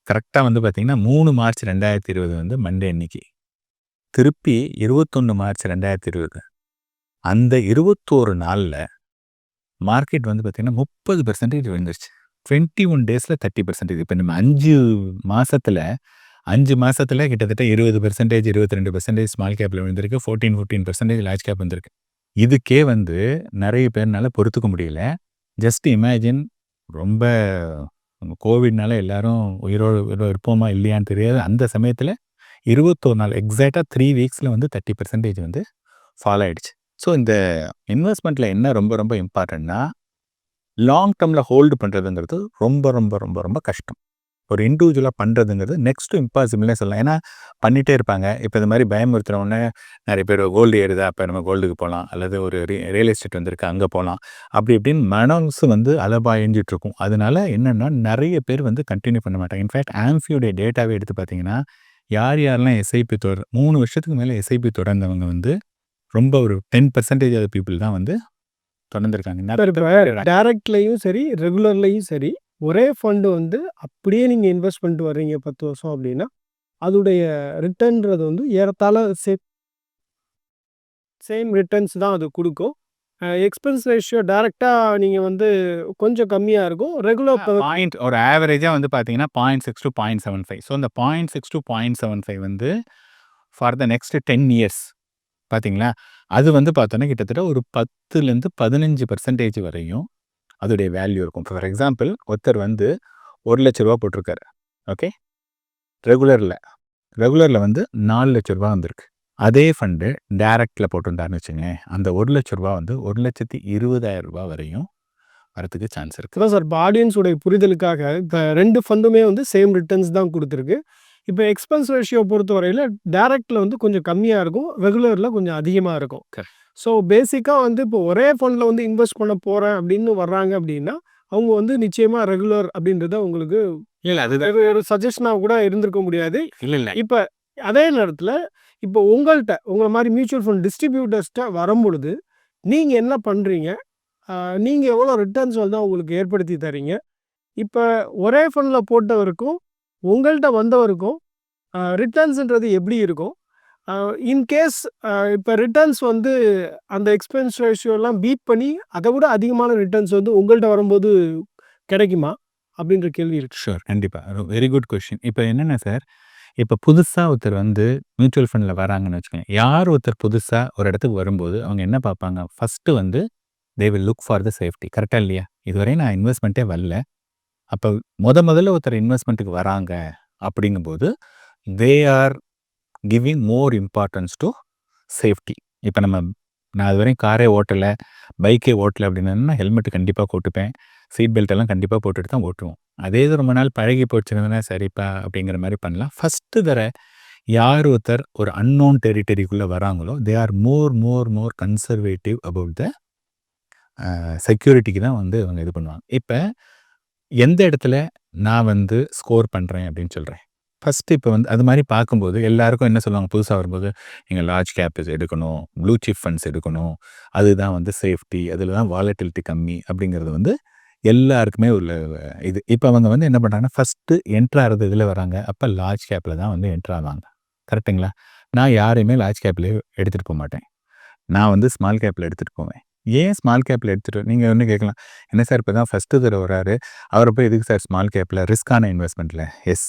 கரெக்டாக வந்து பார்த்தீங்கன்னா மூணு மார்ச் ரெண்டாயிரத்தி இருபது வந்து மண்டே இன்னைக்கு திருப்பி இருபத்தொன்று மார்ச் ரெண்டாயிரத்தி இருபது. அந்த இருபத்தோரு நாளில் மார்க்கெட் வந்து பார்த்தீங்கன்னா முப்பது பர்சன்டேஜ் விழுந்துருச்சு. டுவெண்ட்டி ஒன் டேஸில் தேர்ட்டி பர்சன்டேஜ் இப்போ நம்ம அஞ்சு மாதத்தில் அஞ்சு மாதத்தில் கிட்டத்தட்ட இருபது பெர்சன்டேஜ் இருபத்தி ரெண்டு பெர்சன்டேஜ் ஸ்மால் கேப்பில் விழுந்திருக்கு. Fourteen fifteen percentage large cap வந்திருக்கு. இதுக்கே வந்து நிறைய பேர்னால பொறுத்துக்க முடியல. ஜஸ்ட் இமேஜின் ரொம்ப கோவிட்னால எல்லாரும் உயிரோடு இருப்போமா இல்லையான்னு தெரியாது. அந்த சமயத்தில் இருபத்தோரு நாள் எக்ஸாக்டாக த்ரீ வீக்ஸில் வந்து தேர்ட்டி பர்சன்டேஜ் வந்து ஃபாலோ ஆயிடுச்சு. ஸோ இந்த இன்வெஸ்ட்மெண்ட்டில் என்ன ரொம்ப ரொம்ப இம்பார்ட்டண்ட்னா லாங் டேர்மில் ஹோல்டு பண்ணுறதுங்கிறது ரொம்ப ரொம்ப ரொம்ப ரொம்ப கஷ்டம். ஒரு இண்டிவிஜுவலாக பண்ணுறதுங்கிறது நெக்ஸ்ட் இம்பாசிபிள்னே சொல்லலாம். ஏன்னா பண்ணிகிட்டே இருப்பாங்க. இப்போ இந்த மாதிரி பயமுறுத்துறவொடனே நிறைய பேர் கோல்டு ஏறுதா? அப்போ நம்ம கோல்டுக்கு போகலாம் அல்லது ஒரு ரியல் எஸ்டேட் வந்திருக்கு அங்கே போகலாம் அப்படி இப்படின்னு மனசு வந்து அலபாயஞ்சிட்டு இருக்கும் அதனால என்னென்னா நிறைய பேர் வந்து கண்டினியூ பண்ண மாட்டாங்க. இன்ஃபேக்ட் ஆம்ஃபியோடைய டேட்டாவே எடுத்து பார்த்தீங்கன்னா யார் யாரெல்லாம் எஸ்ஐபி தொடர் மூணு வருஷத்துக்கு மேலே எஸ்ஐபி தொடர்ந்தவங்க வந்து ரொம்ப ஒரு டென் பர்சன்டேஜ் ஆஃப் பீப்புள் தான் வந்து தொடர்ந்துருக்காங்க. டேரக்ட்லேயும் சரி ரெகுலர்லேயும் சரி ஒரே ஃபண்டு வந்து அப்படியே நீங்கள் இன்வெஸ்ட் பண்ணிட்டு வர்றீங்க பத்து வருஷம் அப்படின்னா அதோடைய ரிட்டர்ன்றது வந்து ஏறத்தாழ சே சேம் ரிட்டர்ன்ஸ் தான் அது கொடுக்கும். எக்ஸ்பென்ஸ் ரேஷியோ டேரெக்டாக நீங்கள் வந்து கொஞ்சம் கம்மியாக இருக்கும். ரெகுலர் பாயிண்ட் ஒரு ஆவரேஜாக வந்து பார்த்தீங்கன்னா point six to point seven five so அந்த point six to point seven five வந்து for the next ten years பார்த்தீங்களா அது வந்து பார்த்தோன்னா கிட்டத்தட்ட ஒரு பத்துலேருந்து பதினஞ்சு பர்சன்டேஜ் வரையும் அதோடைய வேல்யூ இருக்கும். ஃபார் எக்ஸாம்பிள் ஒருத்தர் வந்து ஒரு லட்ச ரூபா போட்டிருக்காரு. ஓகே ரெகுலரில் ரெகுலரில் வந்து நாலு லட்ச ரூபா வந்திருக்கு. அதே ஃபண்டு டேரக்டில் போட்டிருந்தாருன்னு வச்சுங்க அந்த ஒரு லட்ச ரூபா வந்து ஒரு லட்சத்தி இருபதாயிரம் ரூபா வரையும் வரத்துக்கு சான்ஸ் இருக்குது அதான் சார் இப்போ ஆடியன்ஸுடைய புரிதலுக்காக ரெண்டு ஃபண்டுமே வந்து சேம் ரிட்டர்ன்ஸ் தான் கொடுத்துருக்கு. இப்போ எக்ஸ்பென்ஸ் ரேஷியோ பொறுத்த வரையில் டேரக்டில் வந்து கொஞ்சம் கம்மியாக இருக்கும். ரெகுலரில் கொஞ்சம் அதிகமாக இருக்கும். ஸோ பேசிக்காக வந்து இப்போ ஒரே ஃபண்டில் வந்து இன்வெஸ்ட் பண்ண போகிறேன் அப்படின்னு வர்றாங்க அப்படின்னா அவங்க வந்து நிச்சயமாக ரெகுலர் அப்படின்றத உங்களுக்கு இல்லை அதுதான். ஒரு- சஜஷனாக கூட இருந்திருக்க முடியாது. இல்லை இல்லை. இப்போ அதே நேரத்தில் இப்போ உங்கள்கிட்ட உங்களை மாதிரி மியூச்சுவல் ஃபண்ட் டிஸ்ட்ரிபியூட்டர்ஸ்கிட்ட வரும்பொழுது நீங்கள் என்ன பண்ணுறீங்க நீங்கள் எவ்வளோ ரிட்டர்ன்ஸ் வந்து உங்களுக்கு ஏற்படுத்தி தரீங்க? இப்போ ஒரே ஃபண்டில் போட்டவருக்கும் உங்கள்கிட்ட வந்தவருக்கும் ரிட்டர்ன்ஸுன்றது எப்படி இருக்கும்? இன்கேஸ் இப்போ ரிட்டர்ன்ஸ் வந்து அந்த எக்ஸ்பென்ஸ் ரேஷியோலாம் பீட் பண்ணி அதை விட அதிகமான ரிட்டர்ன்ஸ் வந்து உங்கள்கிட்ட வரும்போது கிடைக்குமா? அப்படின்ற கேள்வி இருக்கு. ஷூர் கண்டிப்பாக வெரி குட் கொஷின் இப்போ என்னென்ன சார்? இப்போ புதுசாக ஒருத்தர் வந்து மியூச்சுவல் ஃபண்டில் வராங்கன்னு வச்சுக்கோங்க யார் ஒருத்தர் புதுசாக ஒரு இடத்துக்கு வரும்போது அவங்க என்ன பார்ப்பாங்க? ஃபஸ்ட்டு வந்து they will look for the safety கரெக்டாக இல்லையா? இதுவரை நான் இன்வெஸ்ட்மெண்ட்டே வரல. அப்போ முத முதல்ல ஒருத்தர் இன்வெஸ்ட்மெண்ட்டுக்கு வராங்க அப்படிங்கும்போது they are giving more importance to safety இப்போ நம்ம நான் அது வரையும் காரே ஓட்டலை பைக்கே ஓட்டலை அப்படின்னா ஹெல்மெட் கண்டிப்பாக போட்டுப்பேன். சீட் பெல்ட் எல்லாம் கண்டிப்பாக போட்டுட்டு தான் ஓட்டுவோம். அதே இது ரொம்ப நாள் பழகி போச்சுன்னா சரிப்பா அப்படிங்கிற மாதிரி பண்ணலாம். ஃபஸ்ட்டு தர யார் ஒருத்தர் ஒரு அன்னோன் டெரிட்டரிக்குள்ளே வராங்களோ they are more more more conservative about the செக்யூரிட்டிக்கு தான் வந்து அவங்க இது பண்ணுவாங்க. இப்போ எந்த இடத்துல நான் வந்து ஸ்கோர் பண்ணுறேன் அப்படின்னு சொல்கிறேன் ஃபஸ்ட்டு இப்போ வந்து அது மாதிரி பார்க்கும்போது எல்லாருக்கும் என்ன சொல்லுவாங்க? புதுசாக வரும்போது நீங்கள் லார்ஜ் கேப்ஸ் எடுக்கணும் ப்ளூ சிப் ஃபண்ட்ஸ் எடுக்கணும் அதுதான் வந்து சேஃப்டி அதில் தான் வாலட்டிலிட்டி கம்மி அப்படிங்கிறது வந்து எல்லாருக்குமே உள்ள இது. இப்போ அவங்க வந்து என்ன பண்ணுறாங்கன்னா ஃபஸ்ட்டு என்ட்ரு ஆகிறது இதில் வராங்க? அப்போ லார்ஜ் கேப்பில் தான் வந்து என்ட்ரு ஆவாங்க. கரெக்டுங்களா நான் யாரையுமே லார்ஜ் கேப்பில் எடுத்துகிட்டு போக மாட்டேன். நான் வந்து ஸ்மால் கேப்பில் எடுத்துகிட்டு போவேன். ஏன் ஸ்மால் கேப்பில் எடுத்துகிட்டு நீங்கள் ஒன்று கேட்கலாம் என்ன சார் இப்போ தான் ஃபஸ்ட்டு தடவை வராரு? அவரை போய் எதுக்கு சார் ஸ்மால் கேப்பில் ரிஸ்க்கான இன்வெஸ்ட்மெண்ட்டில் எஸ்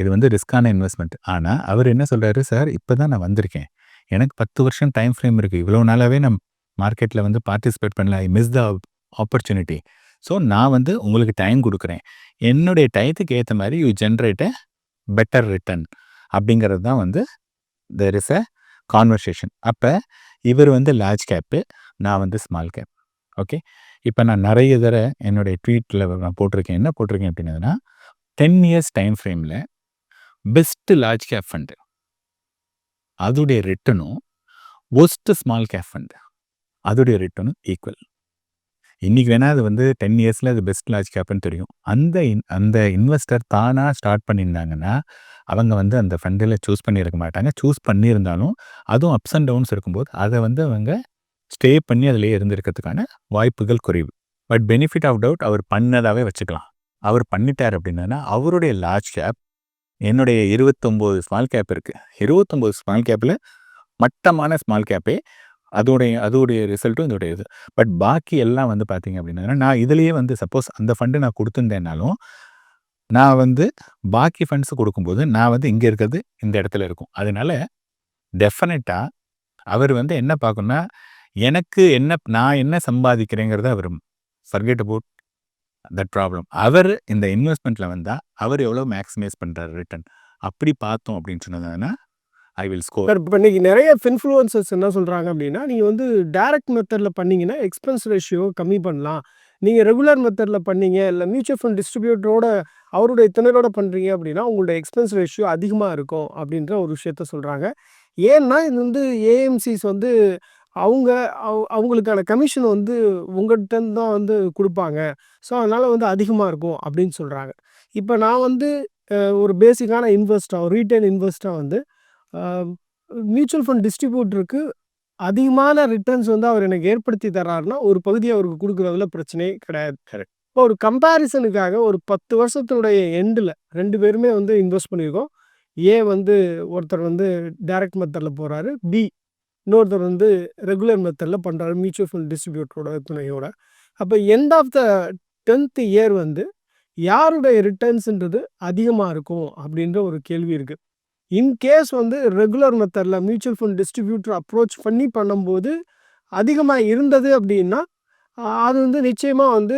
இது வந்து ரிஸ்க்கான இன்வெஸ்ட்மெண்ட் ஆனால் அவர் என்ன சொல்கிறாரு சார் இப்போ தான் நான் வந்திருக்கேன். எனக்கு பத்து வருஷம் டைம் ஃப்ரேம் இருக்குது இவ்வளோ நாளாகவே நான் மார்க்கெட்டில் வந்து பார்ட்டிசிபேட் பண்ணல. I miss the opportunity so நான் வந்து உங்களுக்கு டைம் கொடுக்குறேன். என்னுடைய டயத்துக்கு ஏற்ற மாதிரி you generate a better return அப்படிங்கிறது தான் வந்து தெர் இஸ் அ கான்வர்சேஷன் அப்போ இவர் வந்து லார்ஜ் கேப்பு நான் வந்து ஸ்மால் கேப் ஓகே இப்போ நான் நிறைய தடவை என்னுடைய ட்வீட்டில் நான் போட்டிருக்கேன். என்ன போட்டிருக்கேன் அப்படின்னதுன்னா டென் இயர்ஸ் டைம் ஃப்ரேமில் பெஸ்ட்டு லார்ஜ் கேப் ஃபண்டு அதோடைய ரிட்டனும் ஒஸ்ட்டு ஸ்மால் கேப் ஃபண்டு அதோடைய ரிட்டனும் ஈக்குவல் இன்னைக்கு வேணால் அது வந்து 10 இயர்ஸ்ல அது பெஸ்ட் லார்ஜ் கேப்னு தெரியும். அந்த இன் அந்த இன்வெஸ்டர் தானாக ஸ்டார்ட் பண்ணியிருந்தாங்கன்னா, அவங்க வந்து அந்த ஃபண்டில் சூஸ் பண்ணியிருக்க மாட்டாங்க. சூஸ் பண்ணியிருந்தாலும், அதுவும் அப்ஸ் அண்ட் டவுன்ஸ் இருக்கும்போது, அதை வந்து அவங்க ஸ்டே பண்ணி அதிலே இருந்திருக்கிறதுக்கான வாய்ப்புகள் குறைவு. பட் பெனிஃபிட் ஆஃப் டவுட் அவர் பண்ணதாகவே வச்சுக்கலாம். அவர் பண்ணிட்டார் அப்படின்னா, அவருடைய லார்ஜ் கேப் என்னுடைய 29 ஸ்மால் கேப் இருக்குது இருபத்தொம்போது ஸ்மால் கேப்பில் மட்டமான ஸ்மால் கேப்பே அதோடைய அதோடைய ரிசல்ட்டும் இதோடைய இது. பட் பாக்கி எல்லாம் வந்து பார்த்தீங்க அப்படின்னா, நான் இதுலேயே வந்து சப்போஸ் அந்த ஃபண்டு நான் கொடுத்துருந்தேன்னாலும் நான் வந்து பாக்கி ஃபண்ட்ஸ் கொடுக்கும்போது நான் வந்து இங்கே இருக்கிறது இந்த இடத்துல இருக்கும். அதனால டெஃபினட்டாக அவர் வந்து என்ன பார்க்கணும்னா, எனக்கு என்ன நான் என்ன சம்பாதிக்கிறேங்கிறத அவர் ஃபர்கெட் அபவுட் தட் ப்ராப்ளம். அவர் இந்த இன்வெஸ்ட்மெண்ட்டில் வந்தால் அவர் எவ்வளோ மேக்ஸிமைஸ் பண்ணுறாரு ரிட்டர்ன். அப்படி பார்த்தோம் அப்படின்னு சொன்னதுன்னா ஐ வில் ஸ்கோர். இப்போ இன்றைக்கி இன்னைக்கு நெறைய என்ன சொல்கிறாங்க அப்படின்னா, நீங்கள் வந்து டைரக்ட் மெத்தடில் பண்ணீங்கன்னா, எக்ஸ்பென்ஸ் ரேஷியோ கம்மி பண்ணலாம். நீங்கள் ரெகுலர் மெத்தடில் பண்ணீங்க, இல்லை மியூச்சுவல் ஃபண்ட் டிஸ்ட்ரிபியூட்டரோட அவருடைய திணறோட பண்ணுறீங்க அப்படின்னா, உங்களுடைய எக்ஸ்பென்ஸ் ரேஷியோ அதிகமாக இருக்கும் அப்படின்ற ஒரு விஷயத்த சொல்கிறாங்க ஏன்னா, இது வந்து ஏஎம்சிஸ் வந்து அவங்க அவ் அவங்களுக்கான கமிஷன் வந்து உங்கள்ட்டருந்து தான் வந்து குடுப்பாங்க. ஸோ, அதனால வந்து அதிகமா இருக்கும் அப்படின்னு சொல்றாங்க. இப்ப நான் வந்து ஒரு பேசிக்கான இன்வெஸ்டரா, ரீட்டெயில் இன்வெஸ்டரா வந்து அ மியூச்சுவல் ஃபண்ட் டிஸ்ட்ரிபியூட்டருக்கு அதிகமான ரிட்டர்ன்ஸ் வந்து அவர் எனக்கு ஏற்படுத்தி தர்றாருன்னா, ஒரு பகுதிய அவருக்கு குடுக்குறதுல பிரச்சனையே கிடையாது. கரெக்ட். இப்போ ஒரு கம்பேரிசனுக்காக ஒரு 10 வருஷத்தினுடைய எண்டுல 2 பேருமே வந்து இன்வெஸ்ட் பண்ணியிருக்கோம். ஏ வந்து ஒருத்தர் வந்து டைரக்ட் மெத்தட்ல போறாரு. பி இன்னொருத்தர் வந்து ரெகுலர் மெத்தடில் பண்ணுறாரு மியூச்சுவல் ஃபண்ட் டிஸ்ட்ரிபியூட்டரோட துணையோட. அப்போ எண்ட் ஆஃப் த 10த் இயர் வந்து யாருடைய ரிட்டர்ன்ஸுன்றது அதிகமாக இருக்கும் அப்படின்ற ஒரு கேள்வி இருக்குது இன்கேஸ் வந்து ரெகுலர் மெத்தடில் மியூச்சுவல் ஃபண்ட் டிஸ்ட்ரிபியூட்டர் அப்ரோச் பண்ணி பண்ணும்போது, அதிகமாக இருந்தது அப்படின்னா, அது வந்து நிச்சயமாக வந்து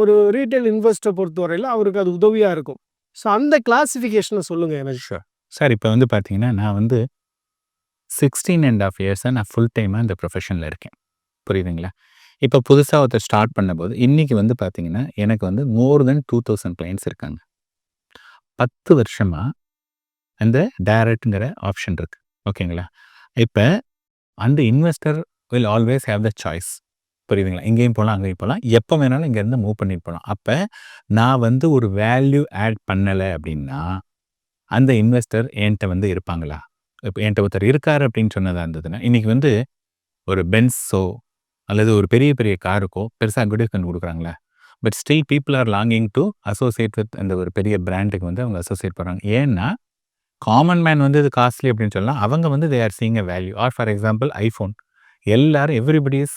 ஒரு ரீட்டெயில் இன்வெஸ்டர பொறுத்தவரையில் அவருக்கு அது உதவியாக இருக்கும். ஸோ, அந்த கிளாசிஃபிகேஷன சொல்லுங்கள் எனக்கு. ஷூர். சார் இப்போ வந்து பார்த்தீங்கன்னா, நான் வந்து 16 அண்ட் ஆஃப் இயர்ஸாக நான் ஃபுல் டைமாக இந்த ப்ரொஃபஷனில் இருக்கேன். புரியுதுங்களா? இப்போ புதுசாக ஒருத்தர் ஸ்டார்ட் பண்ணும்போது, இன்றைக்கி வந்து பார்த்தீங்கன்னா, எனக்கு வந்து more than two thousand clients இருக்காங்க. பத்து வருஷமாக அந்த டைரக்ட்ங்கிற ஆப்ஷன் இருக்கு. ஓகேங்களா? இப்போ அந்த investor will always have the choice. புரியுதுங்களா? இங்கேயும் போகலாம் அங்கேயும் போகலாம் எப்போ வேணாலும் இங்கேருந்து மூவ் பண்ணிட்டு போகலாம் அப்போ நான் வந்து ஒரு வேல்யூ ஆட் பண்ணலை அப்படின்னா, அந்த இன்வெஸ்டர் என்கிட்ட வந்து இருப்பாங்களா? இப்போ என்கிட்ட ஒருத்தர் இருக்காரு அப்படின்னு சொன்னதா இருந்ததுன்னா, இன்னைக்கு வந்து ஒரு பென்ஸோ அல்லது ஒரு பெரிய பெரிய காருக்கோ பெருசா advertisement கொடுக்குறாங்களே but still people are longing to associate with அந்த ஒரு பெரிய பிராண்டுக்கு வந்து அவங்க அசோசியேட் பண்ணுறாங்க ஏன்னா, காமன் மேன் வந்து இது காஸ்ட்லி அப்படின்னு சொல்லலாம். அவங்க வந்து they are seeing a value. Or for example iPhone. எல்லாரும் everybody is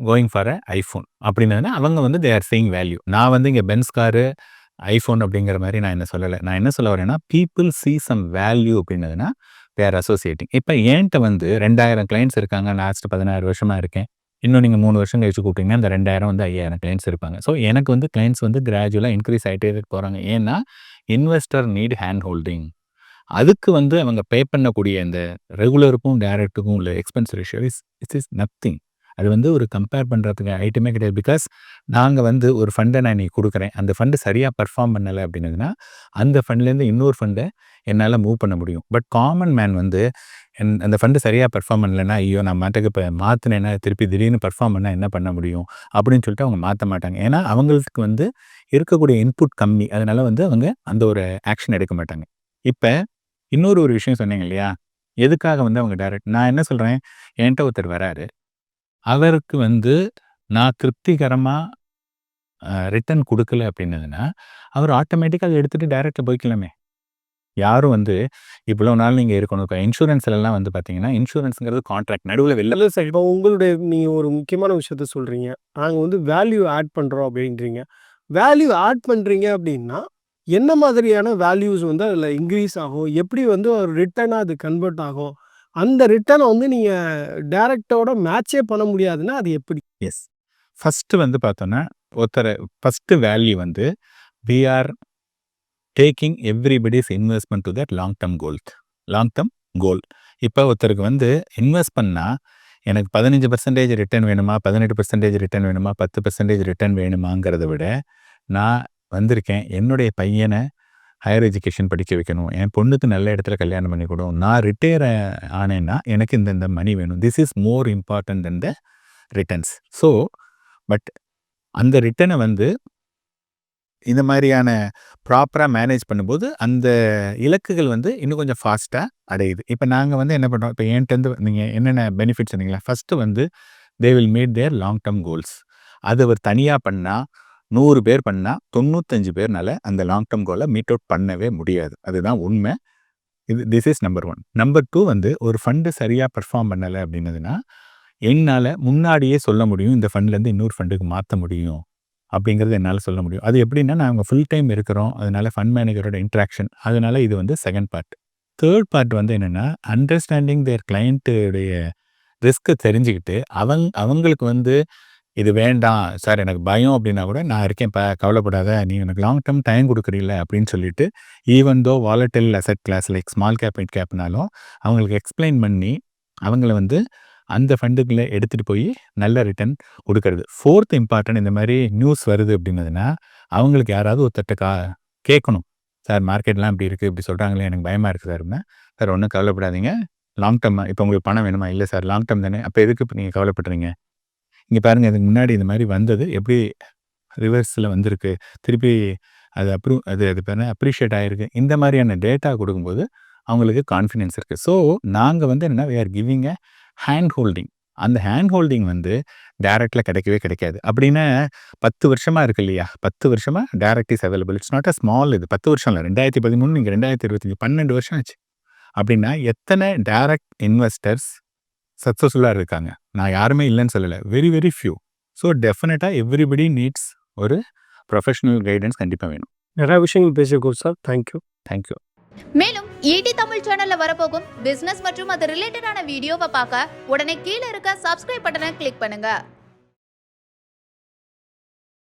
going for a iPhone. அப்படின்னா அவங்க வந்து தே ஆர் சீயிங் வேல்யூ. நான் வந்து இங்கே பென்ஸ் காரு, ஐஃபோன் அப்படிங்கிற மாதிரி நான் என்ன சொல்லலை நான் என்ன சொல்ல வரேன்னா, பீப்புள் சீ சம் வேல்யூ அப்படின்னதுன்னா தே அசோசியேட்டிங். இப்போ ஏன்ட்ட வந்து ரெண்டாயிரம் கிளைண்ட்ஸ் இருக்காங்க. லாஸ்ட் பதினாறு வருஷமாக இருக்கேன். இன்னும் நீங்கள் மூணு வருஷம் கழிச்சு கூப்பிட்டீங்கன்னா, அந்த 2000 வந்து ஐயாயிரம் கிளைண்ட்ஸ் இருப்பாங்க. ஸோ, எனக்கு வந்து கிளைண்ட்ஸ் வந்து கிராஜுவலாக இன்க்ரீஸ் ஆகிட்டே போகிறாங்க ஏன்னா, இன்வெஸ்டர் நீட் ஹேண்ட் ஹோல்டிங். அதுக்கு வந்து அவங்க பே பண்ணக்கூடிய இந்த ரெகுலருக்கும், டேரக்ட்டுக்கும் உள்ள expense ratio is it's is nothing. அது வந்து ஒரு கம்பேர் பண்ணுறதுக்கு ஐட்டமே கிடையாது. பிகாஸ் நாங்கள் வந்து ஒரு ஃபண்டை நான் இன்னைக்கு கொடுக்குறேன் அந்த ஃபண்டு சரியாக பெர்ஃபார்ம் பண்ணலை அப்படின்னதுன்னா அந்த ஃபண்ட்லேருந்து இன்னொரு ஃபண்டை என்னால் மூவ் பண்ண முடியும். பட் காமன் மேன் வந்து என் அந்த ஃபண்டு சரியாக பர்ஃபார்ம் பண்ணலைன்னா ஐயோ! நான் மாட்டுக்கு இப்போ மாற்றினேன்னா திருப்பி திடீர்னு பெர்ஃபார்ம் பண்ணால் என்ன பண்ண முடியும்? அப்படின்னு சொல்லிட்டு அவங்க மாற்ற மாட்டாங்க. ஏன்னா, அவங்களுக்கு வந்து இருக்கக்கூடிய இன்புட் கம்மி. அதனால் வந்து அவங்க அந்த ஒரு ஆக்ஷன் எடுக்க மாட்டாங்க. இப்போ இன்னொரு ஒரு விஷயம் சொன்னீங்க இல்லையா? எதுக்காக வந்து அவங்க டேரக்ட் நான் என்ன சொல்கிறேன் என்கிட்ட ஒருத்தர் வராரு. அவருக்கு வந்து நான் திருப்திகரமாக ரிட்டர்ன் கொடுக்கல அப்படின்னதுனா, அவர் ஆட்டோமேட்டிக்காக அதை எடுத்துகிட்டு டைரெக்டாக போய்க்கலாமே. யாரும் வந்து இவ்வளோ நாள் நீங்கள் இருக்கணும். இப்போ இன்சூரன்ஸ்லலாம் வந்து பார்த்தீங்கன்னா, இன்சூரன்ஸுங்கிறது கான்ட்ராக்ட். நடுவில் வெளில சார். இப்போ உங்களுடைய நீங்கள் ஒரு முக்கியமான விஷயத்த சொல்கிறீங்க நாங்கள் வந்து வேல்யூ ஆட் பண்ணுறோம் அப்படின்றீங்க. வேல்யூ ஆட் பண்ணுறீங்க அப்படின்னா, என்ன மாதிரியான வேல்யூஸ் வந்து அதில் இன்க்ரீஸ் ஆகும்? எப்படி வந்து ஒரு ரிட்டனாக அது கன்வெர்ட் ஆகும்? அந்த ரிட்டர்னை வந்து நீங்கள் டைரக்ட்டோட மேட்சே பண்ண முடியாதுன்னா, அது எப்படி? எஸ். ஃபர்ஸ்ட்டு வந்து பார்த்தோன்னா ஒருத்தர் ஃபஸ்ட்டு வேல்யூ வந்து we are taking everybody's investment to that long term goal long term goal. இப்போ ஒருத்தருக்கு வந்து இன்வெஸ்ட் பண்ணால் எனக்கு 15% ரிட்டர்ன் வேணுமா? 18% ரிட்டர்ன் வேணுமா? 10% ரிட்டர்ன் வேணுமாங்கிறத விட, நான் வந்திருக்கேன். என்னுடைய பையனை ஹையர் எஜுகேஷன் படிக்க வைக்கணும். என் பொண்ணுக்கு நல்ல இடத்துல கல்யாணம் பண்ணி குடுக்கணும். நான் ரிட்டையர் ஆனேன்னா, எனக்கு இந்த இந்த மணி வேணும். This is more important than the returns. So, but அந்த ரிட்டர்னை வந்து இந்த மாதிரியான ப்ராப்பராக மேனேஜ் பண்ணும்போது அந்த இலக்குகள் வந்து இன்னும் கொஞ்சம் ஃபாஸ்ட்டாக அடையுது இப்போ நாங்கள் வந்து என்ன பண்ணுறோம் இப்போ என்கிட்ட நீங்கள் என்னென்ன பெனிஃபிட்ஸ் சொன்னீங்களா ஃபஸ்ட்டு வந்து they will made their long term goals அது அவர் தனியாக பண்ணால் நூறு பேர் பண்ணால் தொண்ணூத்தஞ்சு பேர்னால அந்த லாங் டேர்ம் கோலை மீட் அவுட் பண்ணவே முடியாது. அதுதான் உண்மை. இது this is number one number two வந்து ஒரு ஃபண்டு சரியாக பெர்ஃபார்ம் பண்ணலை அப்படின்னதுன்னா என்னால் முன்னாடியே சொல்ல முடியும் இந்த ஃபண்ட்லேருந்து இன்னொரு ஃபண்டுக்கு மாற்ற முடியும் அப்படிங்கிறது என்னால் சொல்ல முடியும். அது எப்படின்னா நாங்கள் ஃபுல் டைம் இருக்கிறோம். அதனால் ஃபண்ட் மேனேஜரோட இன்ட்ராக்ஷன் அதனால் இது வந்து செகண்ட் பார்ட் தேர்ட் பார்ட் வந்து என்னென்னா அண்டர்ஸ்டாண்டிங் தேர் கிளைண்ட்டுடைய ரிஸ்க்கை தெரிஞ்சுக்கிட்டு அவங்க அவங்களுக்கு வந்து இது வேண்டாம் சார் எனக்கு பயம் அப்படின்னா கூட நான் இருக்கேன் இப்போ கவலைப்படாத நீ எனக்கு லாங் டேர்ம் டைம் கொடுக்குறீல்ல அப்படின்னு சொல்லிட்டு even though வாலட்டில் asset class like small cap mid கேப்னாலும் அவங்களுக்கு எக்ஸ்பிளைன் பண்ணி அவங்கள வந்து அந்த ஃபண்டுக்குள்ளே எடுத்துகிட்டு போய் நல்ல ரிட்டர்ன் கொடுக்கறது. ஃபோர்த் இம்பார்ட்டன்ட் இந்த மாதிரி நியூஸ் வருது அப்படின்னதுன்னா அவங்களுக்கு யாராவது ஒருத்தட்ட கா கேட்கணும். சார் மார்க்கெட்லாம் இப்படி இருக்குது இப்படி சொல்கிறாங்களே எனக்கு பயமாக இருக்குது சார் அப்படின்னா சார் ஒன்றும் கவலைப்படாதீங்க. லாங் டேர்ம் இப்போ உங்களுக்கு பணம் வேணுமா? இல்லை சார் லாங் டேர்ம் தானே. அப்போ எதுக்கு இப்போ நீங்கள் கவலைப்படுறீங்க? இங்கே பாருங்கள் இதுக்கு முன்னாடி இந்த மாதிரி வந்தது. எப்படி ரிவர்ஸில் வந்திருக்கு திருப்பி அது அப்ரூவ் அது அது பேர் அப்ரிஷியேட் ஆகிருக்கு இந்த மாதிரியான டேட்டா கொடுக்கும்போது அவங்களுக்கு கான்ஃபிடென்ஸ் இருக்குது ஸோ நாங்கள் வந்து என்னென்னா we are giving a hand holding அந்த ஹேண்ட் ஹோல்டிங் வந்து டேரெக்டில் கிடைக்கவே கிடைக்காது. அப்படின்னா பத்து வருஷமாக இருக்கு இல்லையா? பத்து வருஷமாக direct is available it's not a small இது. பத்து வருஷம் இல்லை. ரெண்டாயிரத்தி பதிமூணு நீங்கள் ரெண்டாயிரத்தி இருபத்தஞ்சி பன்னெண்டு வருஷம் ஆச்சு. அப்படின்னா எத்தனை டேரக்ட் இன்வெஸ்டர்ஸ் சக்ஸஸ்ஃபுல்லாக இருக்காங்க. நான் யாருமே இல்லைன்னு சொல்லலை. வெரி வெரி ஃபியூ ஸோ டெஃபினட்டாக எவ்ரிபடி நீட்ஸ் ஒரு ப்ரொஃபஷனல் கைடன்ஸ் கண்டிப்பாக வேணும். நிறைய விஷயங்கள் பேசியிருக்கோம் sir thank you thank you மேலும் ஈடி தமிழ் சேனல்ல வரப்போகும் பிசினஸ் மற்றும் அது ரிலேட்டடான வீடியோவை பார்க்க உடனே கீழே இருக்க சப்ஸ்கிரைப் பட்டனை கிளிக் பண்ணுங்க.